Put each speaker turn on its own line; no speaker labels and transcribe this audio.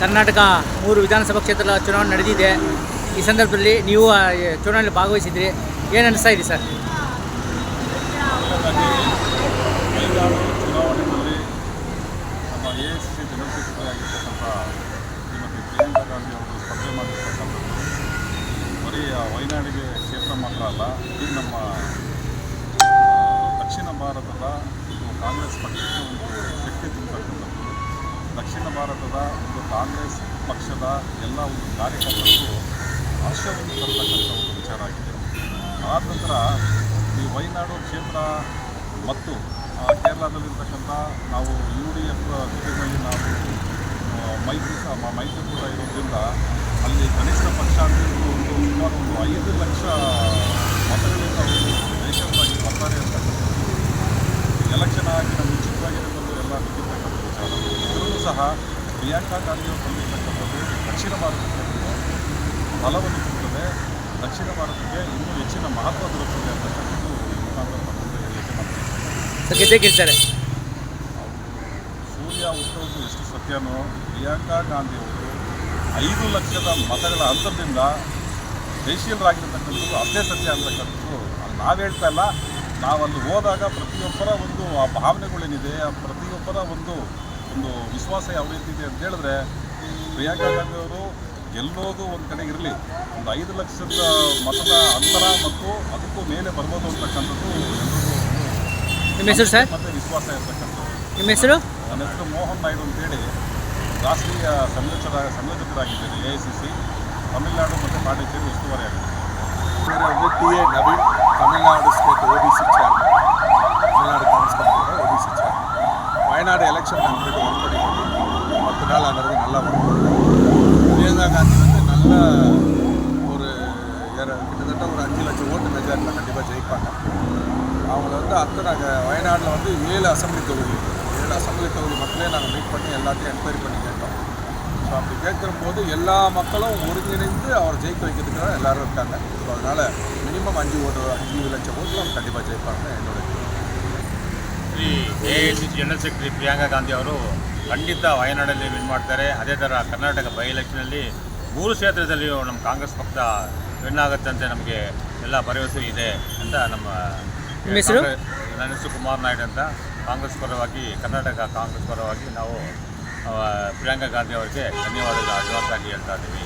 ಕರ್ನಾಟಕ ಮೂರು ವಿಧಾನಸಭಾ ಕ್ಷೇತ್ರದ ಚುನಾವಣೆ ನಡೆದಿದೆ. ಈ ಸಂದರ್ಭದಲ್ಲಿ ನೀವು ಚುನಾವಣೆಯಲ್ಲಿ ಭಾಗವಹಿಸಿದ್ರಿ. ಏನು ಅನಿಸ್ತಾ ಇದೆ ಸರ್?
ಚುನಾವಣೆಯಲ್ಲಿ ನಮ್ಮ ಎ ಎಸ್ ಸಿ ಆಗಿರ್ತಕ್ಕಂಥ ಶ್ರೀಮತಿ ಪ್ರಿಯಾಂಕಾ ಅವರು ಸ್ಪರ್ಧೆ ವಯನಾಡಿಗೆ ಕ್ಷೇತ್ರ ಮಾತ್ರ ಅಲ್ಲ ಇಡೀ ನಮ್ಮ ದಕ್ಷಿಣ ಭಾರತದ ಕಾಂಗ್ರೆಸ್ ಪಕ್ಷಕ್ಕೆ ಒಂದು ಶಕ್ತಿ ತುಂಬತಕ್ಕಂಥದ್ದು. ದಕ್ಷಿಣ ಭಾರತದ ಕಾಂಗ್ರೆಸ್ ಪಕ್ಷದ ಎಲ್ಲ ಒಂದು ಕಾರ್ಯಕರ್ತರಿಗೂ ಹರ್ಷವನ್ನು ತರತಕ್ಕಂಥ ಒಂದು ವಿಚಾರ ಆಗಿದೆ. ಆದ ನಂತರ ಈ ವಯನಾಡು ಕ್ಷೇತ್ರ ಮತ್ತು ಕೇರಳದಲ್ಲಿರ್ತಕ್ಕಂಥ ನಾವು ಯು ಡಿ ಎಫ್ ಜೊತೆಯಲ್ಲಿ ನಾವು ಮೈತ್ರಿ ಸಹ ಮೈತ್ರಿಕೂಟ ಇರೋದ್ರಿಂದ ಅಲ್ಲಿ ಕನಿಷ್ಠ ಪಕ್ಷ ಅಂತ ಒಂದು ಸುಮಾರು ಒಂದು ಐದು ಲಕ್ಷ ಮತಗಳಿಂದ ಒಂದು ದೇಶವಾಗಿ ಬರ್ತಾರೆ ಅಂತಕ್ಕಂಥದ್ದು. ಎಲೆಕ್ಷನ್ ಆಗಿ ಮುಂಚಿತವಾಗಿ ಬಂದು ಎಲ್ಲ ಬಿದ್ದಿರ್ತಕ್ಕಂಥ ವಿಚಾರ. ಇದರಲ್ಲೂ ಸಹ ಪ್ರಿಯಾಂಕಾ ಗಾಂಧಿಯವರು ಬಂದಿರತಕ್ಕಂಥದ್ದು ದಕ್ಷಿಣ ಭಾರತಕ್ಕೆ ಫಲವನ್ನು ಕೊಡುತ್ತದೆ ದಕ್ಷಿಣ ಭಾರತಕ್ಕೆ ಇನ್ನೂ ಹೆಚ್ಚಿನ ಮಹತ್ವ ದೊರಕುತ್ತದೆ ಅಂತಕ್ಕಂಥದ್ದು
ಗೆದ್ದೇ ಗೆಲ್ತಾರೆ
ಸೂರ್ಯ ಹುಟ್ಟೋದು ಎಷ್ಟು ಸತ್ಯನೋ ಪ್ರಿಯಾಂಕಾ ಗಾಂಧಿಯವರು ಐದು ಲಕ್ಷದ ಮತಗಳ ಅಂತರದಿಂದ ದೇಶೀಯರಾಗಿರ್ತಕ್ಕಂಥದ್ದು ಅಷ್ಟೇ ಸತ್ಯ ಅಂತಕ್ಕಂಥದ್ದು. ನಾವು ಹೇಳ್ತಾ ಇಲ್ಲ. ನಾವಲ್ಲಿ ಹೋದಾಗ ಪ್ರತಿಯೊಬ್ಬರ ಒಂದು ಆ ಭಾವನೆಗಳೇನಿದೆ ಆ ಪ್ರತಿಯೊಬ್ಬರ ಒಂದು ಒಂದು ವಿಶ್ವಾಸ ಯಾವ ರೀತಿ ಇದೆ ಅಂತ ಹೇಳಿದ್ರೆ ಪ್ರಿಯಾಂಕಾ ಗಾಂಧಿ ಅವರು ಗೆಲ್ಲೋದು ಒಂದು ಕಡೆ ಇರಲಿ. ಒಂದು ಐದು ಲಕ್ಷದ ಮತದ ಅಂತರ ಮತ್ತು ಅದಕ್ಕೂ ಮೇಲೆ ಬರ್ಬೋದು ಅಂತಕ್ಕಂಥದ್ದು
ನಿಮ್ಮ ಹೆಸರು ಸರ್?
ಮತ್ತೆ ವಿಶ್ವಾಸ ಇರ್ತಕ್ಕಂಥದ್ದು.
ನಿಮ್ಮ ಹೆಸರು?
ನನ್ನ ಹೆಸರು ಮೋಹನ್ ನಾಯ್ಡು ಅಂತೇಳಿ ರಾಷ್ಟ್ರೀಯ ಸಂಯೋಜಕರ ಸಂಯೋಜಕರಾಗಿದ್ದೇನೆ A I C C Tamil Nadu ಮತ್ತು ಪಾಂಡಿಚೇರಿ ಉಸ್ತುವಾರಿ ಆಗಿದೆ
T A Naveen Tamil Nadu state O B C chairman Tamil Nadu Congress committee O B C Wayanad election நாங்கள் போய்ட்டு ஒர்க் பண்ணிட்டு பத்து நாள் ஆகிறது நல்லா ஒர்க் பிரியங்கா காந்தி வந்து நல்ல ஒரு கிட்டத்தட்ட ஒரு அஞ்சு லட்சம் ஓட்டு மெஜாரிட்டியில் கண்டிப்பாக ஜெயிப்பாங்க. அவங்கள வந்து அத்தை நாங்கள் வயநாட்டில் வந்து ஏழு அசம்பிளி தொகுதி. ஏழு அசம்பிளி தொகுதி மக்களே நாங்கள் மீட் பண்ணி எல்லாத்தையும் என்கொயரி பண்ணி கேட்டோம். ஸோ அப்படி கேட்குற போது எல்லா மக்களும் ஒருங்கிணைந்து அவர் ஜெயிக்க வைக்கிறதுக்கு தான் எல்லாரும் இருக்காங்க. ஸோ அதனால் மினிமம் அஞ்சு ஓட்டு அஞ்சு லட்சம் ஓட்டு அவங்க கண்டிப்பாக ஜெயிப்பாங்க. என்னோட
Shri A I C general secretary Priyanka Gandhi ಅವರು ಖಂಡಿತ ವಯನಾಡಲ್ಲಿ ವಿನ್ ಮಾಡ್ತಾರೆ. ಅದೇ ಥರ ಕರ್ನಾಟಕ ಬೈ ಎಲೆಕ್ಷನಲ್ಲಿ ಮೂರು ಕ್ಷೇತ್ರದಲ್ಲಿಯೂ ನಮ್ಮ ಕಾಂಗ್ರೆಸ್ ಪಕ್ಷ ವಿನ್ ಆಗುತ್ತೆ ಅಂತ ನಮಗೆ ಎಲ್ಲ ಭರವಸೆ ಇದೆ ಅಂತ ನಮ್ಮ ನನ್ನ ಹೆಸರು ಕುಮಾರ್ ನಾಯ್ಡು ಅಂತ. ಕಾಂಗ್ರೆಸ್ ಪರವಾಗಿ ಕರ್ನಾಟಕ ಕಾಂಗ್ರೆಸ್ ಪರವಾಗಿ ನಾವು ಪ್ರಿಯಾಂಕಾ ಗಾಂಧಿ ಅವರಿಗೆ ಧನ್ಯವಾದಗಳು. ಅಡ್ವಾನ್ಸ್ ಆಗಿ ಹೇಳ್ತಾ ಇದ್ದೀವಿ.